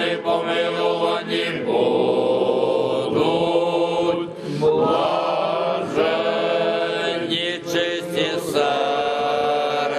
Не помиловані будуть. Блаженні чисті серцем.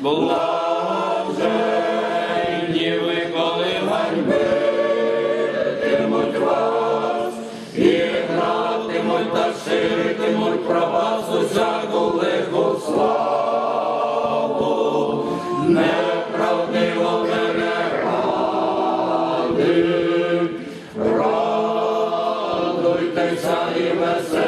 Блаженні ви, коли вас, і гратимуть та ширитимуть про вас усяку лиху славу. неправдиво переради. радуйтеся і веселі.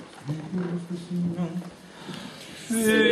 음. 네.